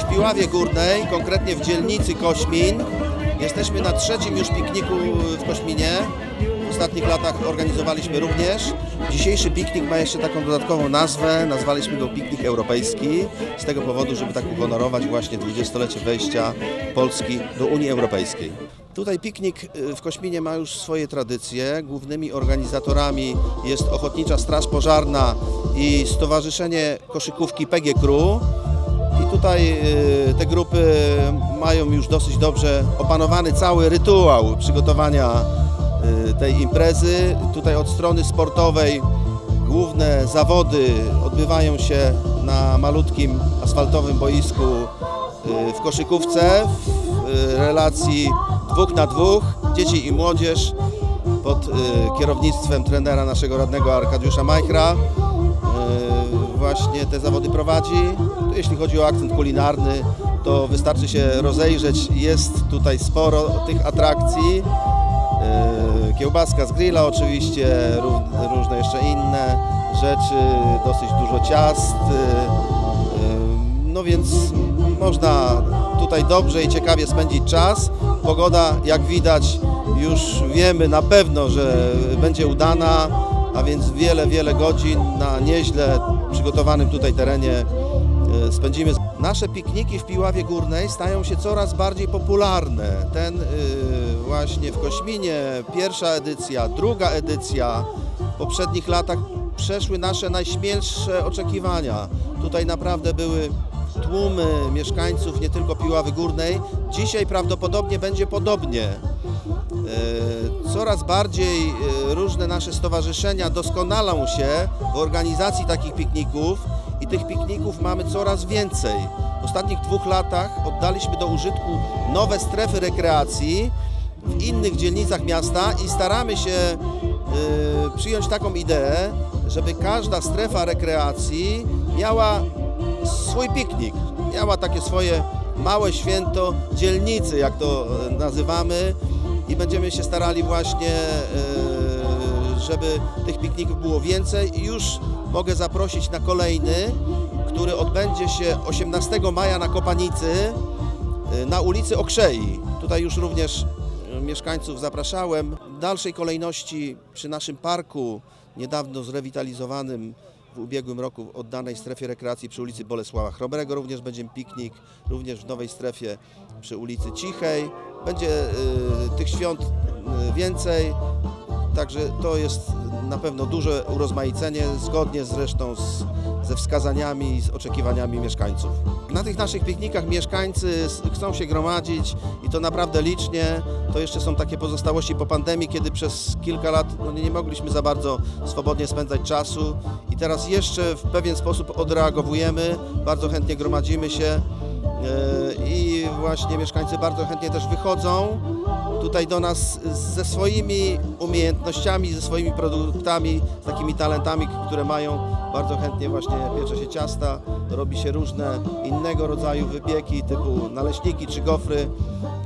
w Piławie Górnej, konkretnie w dzielnicy Kośmin. Jesteśmy na trzecim już pikniku w Kośminie. W ostatnich latach organizowaliśmy również. Dzisiejszy piknik ma jeszcze taką dodatkową nazwę. Nazwaliśmy go Piknik Europejski. Z tego powodu, żeby tak uhonorować właśnie 20-lecie wejścia Polski do Unii Europejskiej. Tutaj piknik y, w Kośminie ma już swoje tradycje. Głównymi organizatorami jest Ochotnicza Straż Pożarna i Stowarzyszenie Koszykówki PG Crew. Tutaj y, te grupy mają już dosyć dobrze opanowany cały rytuał przygotowania y, tej imprezy. Tutaj od strony sportowej główne zawody odbywają się na malutkim asfaltowym boisku y, w koszykówce w relacji dwóch na dwóch, dzieci i młodzież pod kierownictwem trenera naszego radnego Arkadiusza Majchra. Właśnie te zawody prowadzi. Jeśli chodzi o akcent kulinarny, to wystarczy się rozejrzeć. Jest tutaj sporo tych atrakcji. Y, Kiełbaska z grilla oczywiście, ró- różne jeszcze inne rzeczy, dosyć dużo ciast. y, y, No więc można tutaj dobrze i ciekawie spędzić czas. Pogoda, jak widać, już wiemy na pewno, że będzie udana, a więc wiele, wiele godzin na nieźle przygotowanym tutaj terenie e, spędzimy. Nasze pikniki w Piławie Górnej stają się coraz bardziej popularne. Ten y, właśnie w Kośminie pierwsza edycja, druga edycja. W poprzednich latach przeszły nasze najśmielsze oczekiwania. Tutaj naprawdę były tłumy mieszkańców nie tylko Piławy Górnej. Dzisiaj prawdopodobnie będzie podobnie. E, Coraz bardziej e, różne nasze stowarzyszenia doskonalą się w organizacji takich pikników i tych pikników mamy coraz więcej. W ostatnich dwóch latach oddaliśmy do użytku nowe strefy rekreacji w innych dzielnicach miasta i staramy się e, przyjąć taką ideę, żeby każda strefa rekreacji miała swój piknik, miała takie swoje małe święto dzielnicy, jak to nazywamy i będziemy się starali właśnie, e, żeby tych pikników było więcej i już mogę zaprosić na kolejny, który odbędzie się 18 maja na Kopanicy e, na ulicy Okrzei. Tutaj już również e, mieszkańców zapraszałem. W dalszej kolejności przy naszym parku, niedawno zrewitalizowanym w ubiegłym roku w oddanej strefie rekreacji przy ulicy Bolesława Chrobrego również będzie piknik, również w nowej strefie przy ulicy Cichej. Będzie y, tych świąt y, więcej, także to jest na pewno duże urozmaicenie, zgodnie zresztą z, ze wskazaniami i z oczekiwaniami mieszkańców. Na tych naszych piknikach mieszkańcy chcą się gromadzić i to naprawdę licznie. To jeszcze są takie pozostałości po pandemii, kiedy przez kilka lat no, nie mogliśmy za bardzo swobodnie spędzać czasu i teraz jeszcze w pewien sposób odreagowujemy, bardzo chętnie gromadzimy się. E, i właśnie mieszkańcy bardzo chętnie też wychodzą tutaj do nas ze swoimi umiejętnościami, ze swoimi produktami, z takimi talentami, które mają. Bardzo chętnie właśnie piecze się ciasta, robi się różne innego rodzaju wypieki typu naleśniki czy gofry.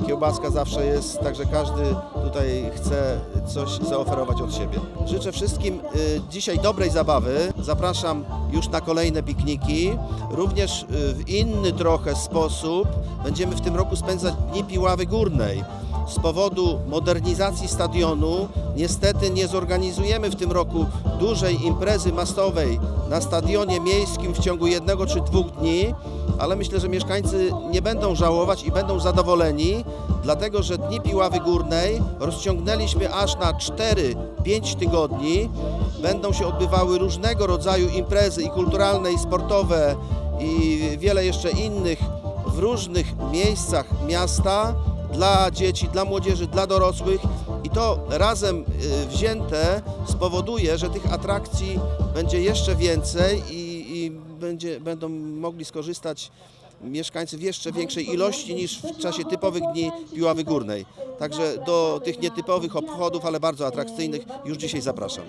Kiełbaska zawsze jest, także każdy tutaj chce coś zaoferować od siebie. Życzę wszystkim y, dzisiaj dobrej zabawy. Zapraszam już na kolejne pikniki. Również y, w inny trochę sposób będziemy w tym roku spędzać Dni Piławy Górnej. Z powodu modernizacji stadionu niestety nie zorganizujemy w tym roku dużej imprezy masowej na stadionie miejskim w ciągu jednego czy dwóch dni, ale myślę, że mieszkańcy nie będą żałować i będą zadowoleni, dlatego że Dni Piławy Górnej rozciągnęliśmy aż na 4-5 tygodni. Będą się odbywały różnego rodzaju imprezy i kulturalne, i sportowe, i wiele jeszcze innych w różnych miejscach miasta dla dzieci, dla młodzieży, dla dorosłych i to razem y, wzięte spowoduje, że tych atrakcji będzie jeszcze więcej i, i będzie, będą mogli skorzystać mieszkańcy w jeszcze większej ilości niż w czasie typowych dni Piławy Górnej. Także do tych nietypowych obchodów, ale bardzo atrakcyjnych już dzisiaj zapraszam.